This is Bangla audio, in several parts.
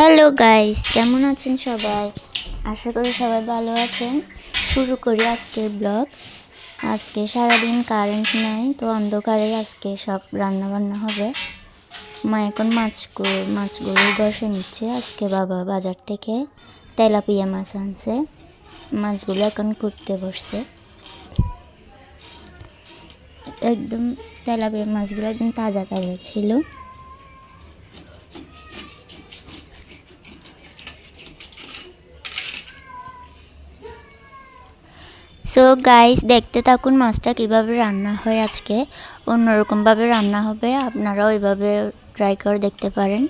হ্যালো গাইস কেমন আছেন সবাই? আশা করি সবাই ভালো আছেন। শুরু করি আজকের ব্লগ আজকে সারাদিন কারেন্ট নাই, তো অন্ধকারে আজকে সব রান্না বান্না হবে। মা এখন মাছগুলো মাছগুলো বসে নিচ্ছে আজকে বাবা বাজার থেকে। তেলাপিয়া মাছ আনছে। মাছগুলো এখন করতে বসছে। একদম তেলাপিয়া মাছগুলো একদম তাজা তাজা ছিল। সো গাইস দেখতে থাকুন মাছটা কীভাবে রান্না হয় আজকে। অন্যরকমভাবে রান্না হবে। আপনারা ওইভাবে ট্রাই করে দেখতে পারেন।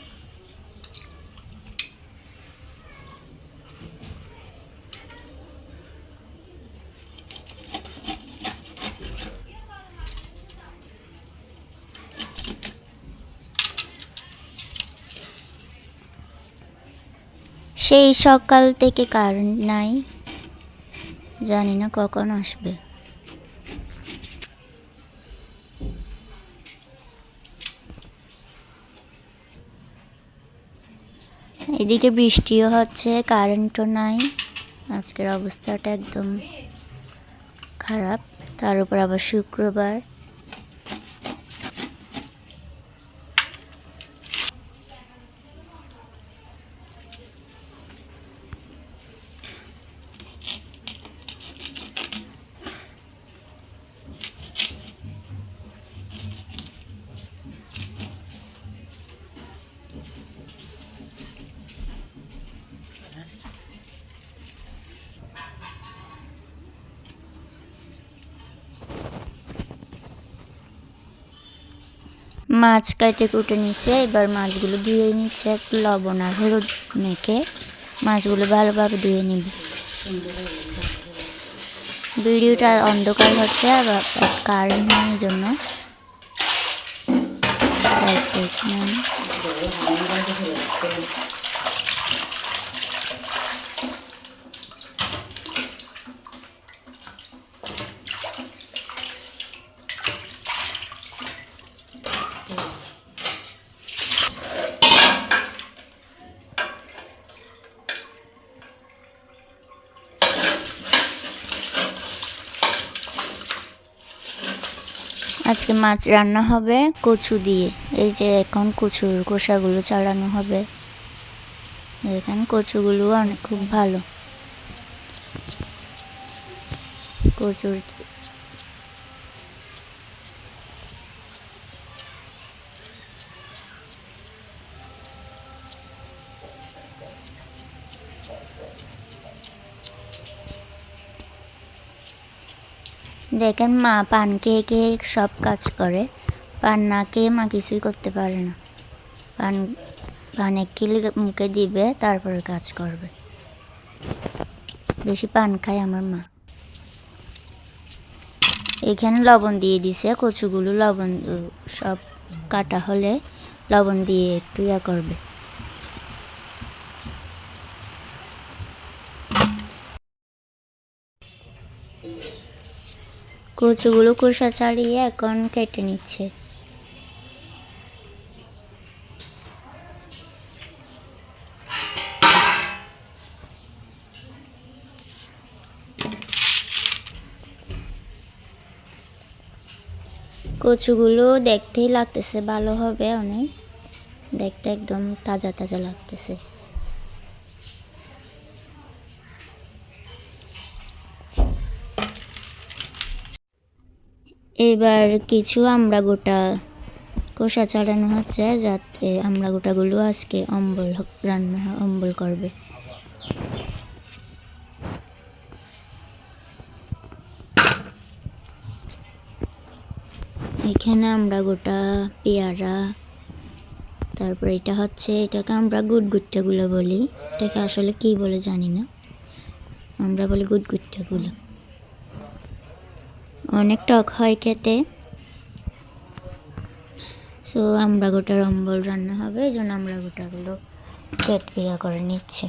সেই সকাল থেকে কারেন্ট নাই? জানি না কখন আসবে। এদিকে বৃষ্টিও হচ্ছে কারেন্টও নাই। আজকের অবস্থাটা একদম খারাপ। তার উপর আবার শুক্রবার। মাছ কাটে কুটে নিচ্ছে এবার মাছগুলো ধুয়ে নিচ্ছে, একটু লবণ আর হলুদ মেখে মাছগুলো ভালোভাবে ধুয়ে নিব। ভিডিওটা অন্ধকার হচ্ছে কারেন্ট নেই জন্য। Thank নেই আজকে মাছ রান্না হবে কচু দিয়ে। এই যে এখন কচুর খোসাগুলো চালানো হবে। এখানে কচুগুলো অনেক খুব ভালো। কচুর দেখেন মা পান খেয়ে খেয়ে সব কাজ করে। পান না খেয়ে মা কিছুই করতে পারে না। পান, পানে কিল মুখে দিবে, তারপরে কাজ করবে। বেশি পান খায় আমার মা। এখানে লবণ দিয়ে দিছে, কচুগুলো লবণ সব কাটা হলে লবণ দিয়ে একটু ইয়া করবে। কচুগুলো খোসা ছাড়িয়ে এখন কেটে নিচ্ছে। কচুগুলো দেখতেই লাগতেছে, ভালো হবে অনেক। দেখতে একদম তাজা তাজা লাগতেছে। এবার কিছু আমরা গোটা কষা চালানো হচ্ছে যাতে আমরা গোটাগুলো আজকে অম্বল রান্না অম্বল করবে। এখানে আমরা গোটা পেয়ারা, তারপর এটা হচ্ছে, এটাকে আমরা গুটগুট্টাগুলো বলি। এটাকে আসলে কি বলে জানি না। আমরা বলি গুটগুট্টাগুলো অনেক টক হয় খেতে। সো আমরা গোটার অম্বল রান্না হবে, এই জন্য আমরা গোটাগুলো পেট করে নিচ্ছি।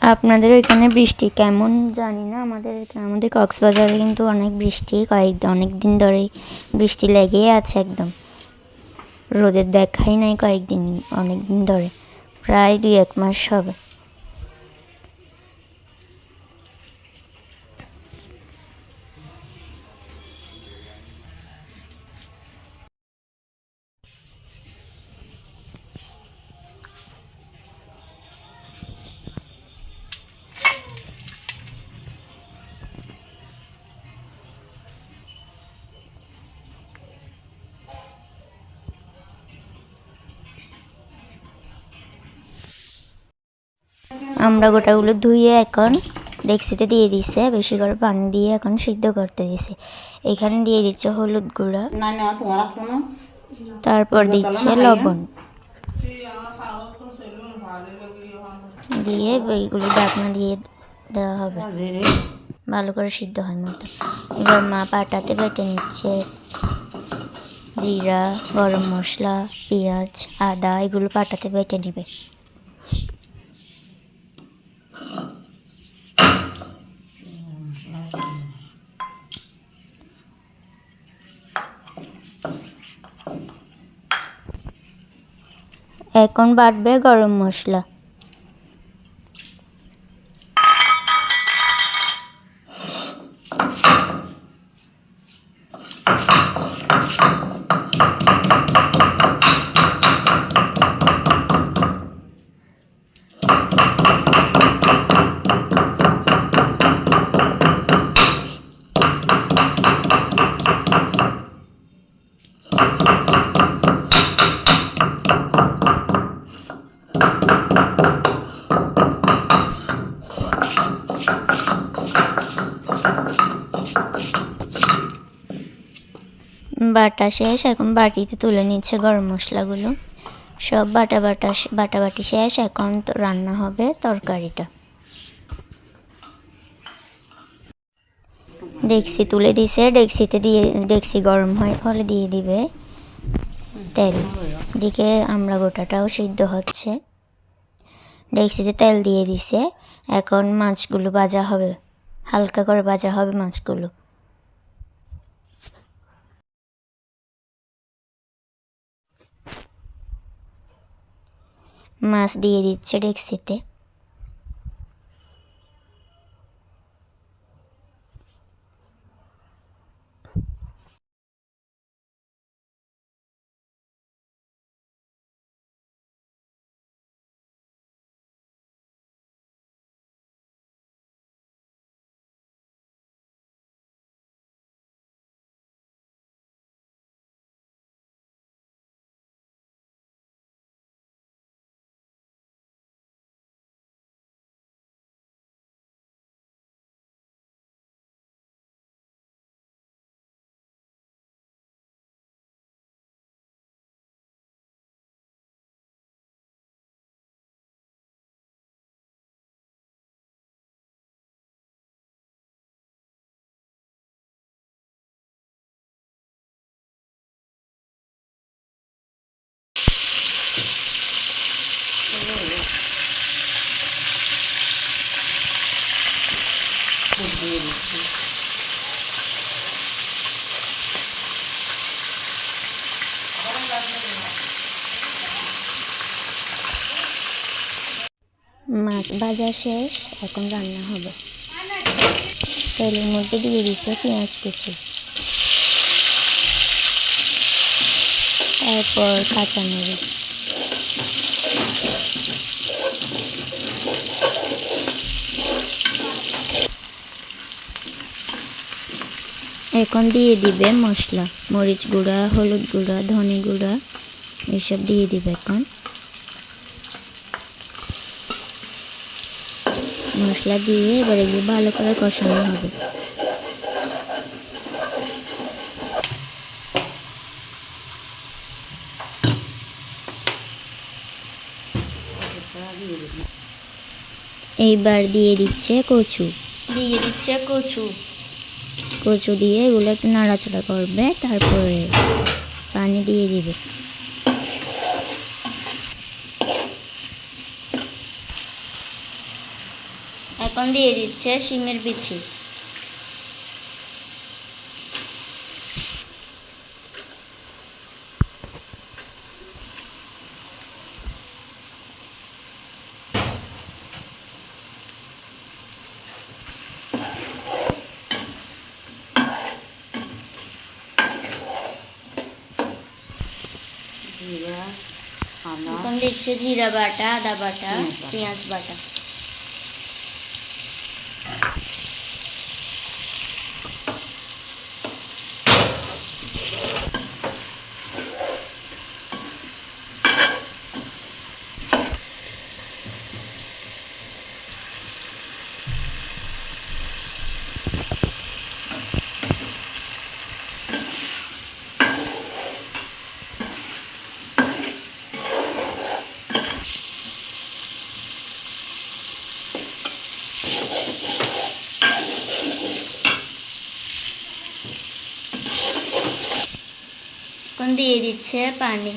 আপনাদের ওইখানে বৃষ্টি কেমন? জানি না, আমাদের এখানে- আমাদের কক্সবাজারে কিন্তু অনেক বৃষ্টি, কয়েক, অনেক দিন ধরেই বৃষ্টি লেগেই আছে একদম। রোদের দেখাই নাই কয়েকদিন অনেক দিন ধরে। প্রায় দুই এক মাস হবে। আমরা গোটাগুলো ধুয়ে এখন ডেক্সিতে দিয়ে দিছে বেশি করে পানি দিয়ে এখন সিদ্ধ করতে দিছে। এখানে দিয়ে দিচ্ছে হলুদ গুঁড়া। তারপর দিচ্ছে লবণ। দিয়ে এইগুলো ডাকনা দিয়ে দেওয়া হবে। ভালো করে সিদ্ধ হয় মতো। এবার মা পাটাতে বেটে নিচ্ছে। জিরা গরম মশলা পেঁয়াজ আদা এগুলো পাটাতে বেটে নেবে। এখন বাড়বে গরম মশলা। বাটা শেষ, এখন বাটিতে তুলে নিচ্ছে গরম মশলাগুলো। সব বাটা বাটা বাটা বাটি শেষ, এখন রান্না হবে তরকারিটা। ডেক্সি তুলে দিছে, ডেক্সিতে দিয়ে, ডেক্সি গরম হয় ফলে দিয়ে দিবে তেল। দিকে আমরা গোটাটাও সিদ্ধ হচ্ছে। ডেক্সিতে তেল দিয়ে দিছে, এখন মাছগুলো ভাজা হবে, হালকা করে ভাজা হবে মাছগুলো। মাছ দিয়ে দিচ্ছে ডেক্সিতে। মাছ ভাজা শেষ, এখন রান্না হবে। তেলের মধ্যে দিয়ে দিচ্ছে পেঁয়াজ কুচি। তারপর কাঁচা কাঁচামরিচ। এখন দিয়ে দিবে মশলা, মরিচ গুঁড়া, হলুদ গুঁড়া, ধনে গুঁড়া, এসব দিয়ে দিবে এখন। মশলা দিয়ে এবার এগুলো ভালো করে কষানো হবে। এইবার দিয়ে দিচ্ছে কচু। দিয়ে দিচ্ছে কচু। কচু দিয়ে এগুলো একটু নাড়াচাড়া করবে, তারপরে পানি দিয়ে দিবে। এখন দিয়ে দিচ্ছে শিমের বিচি। জিরা আদা এখন দিচ্ছে জিরা বাটা আদা বাটা পেঁয়াজ বাটা। এখন দিয়ে দিচ্ছে পানি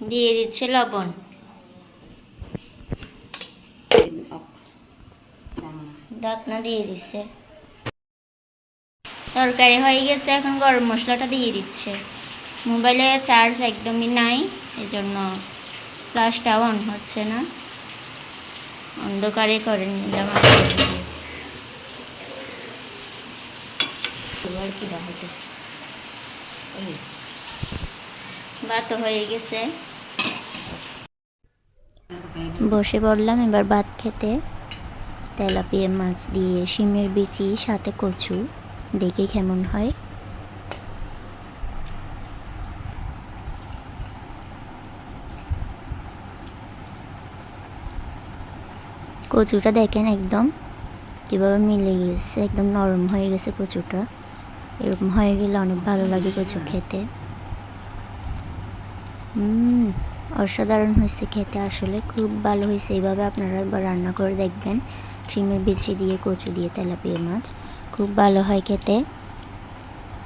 দিয়ে দিচ্ছে লবণ ঢাকনা দিয়ে দিচ্ছে তরকারি হয়ে গেছে এখন গরম মশলাটা দিয়ে দিচ্ছে। মোবাইলে চার্জ একদমই নাই এই জন্য ফ্লাশটা অন হচ্ছে না। অন্ধকারে করে নিলাম ভাত হয়ে গেছে। বসে পড়লাম এবার ভাত খেতে। তেলাপিয়া মাছ দিয়ে শিমের বিচি সাথে কচু। দেখে কেমন হয়? কচুটা দেখেন একদম কীভাবে মিলে গেছে একদম নরম হয়ে গেছে কচুটা। এরকম হয়ে গেলে অনেক ভালো লাগে কচু খেতে। অসাধারণ হয়েছে খেতে আসলে, খুব ভালো হয়েছে। এইভাবে আপনারা একবার রান্না করে দেখবেন। শিমের বিচি দিয়ে কচু দিয়ে তেলাপিয়া মাছ। খুব ভালো হয় খেতে।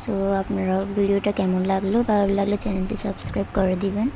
সো আপনারা ভিডিওটা কেমন লাগল? ভালো লাগলে চ্যানেলটি সাবস্ক্রাইব করে দিবেন।